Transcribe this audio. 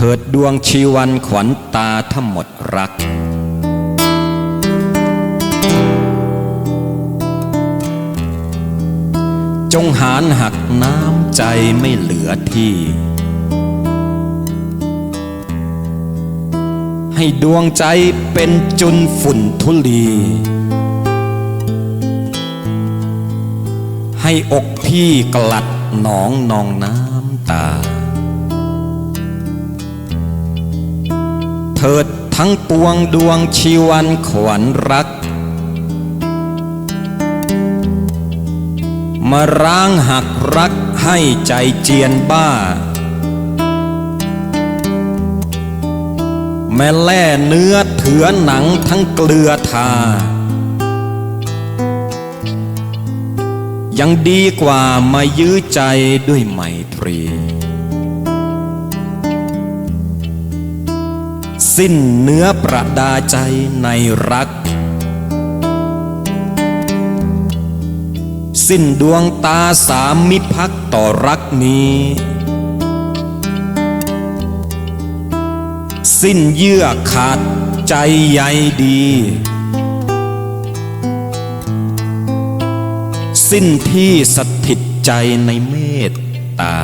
เถิดดวงชีวันขวัญตาถ้าหมดรัก จงหารหักน้ำใจไม่เหลือที่ ให้ดวงใจเป็นจุนฝุ่นทุลี ให้อกพี่กลัดหนองนองน้ำตา เถิดทั้งปวงดวงชีวันขวัญรัก มาร้างหักรักให้ใจเจียนบ้า แม่แล่เนื้อเถือหนังทั้งเกลือทา ยังดีกว่ามายื้อใจด้วยไมตรี สิ้นเนื้อประดาใจในรัก สิ้นดวงตาสามมิพักต่อรักนี้ สิ้นเยื่อขาดใจใยดี สิ้นที่สถิตใจในเมตตา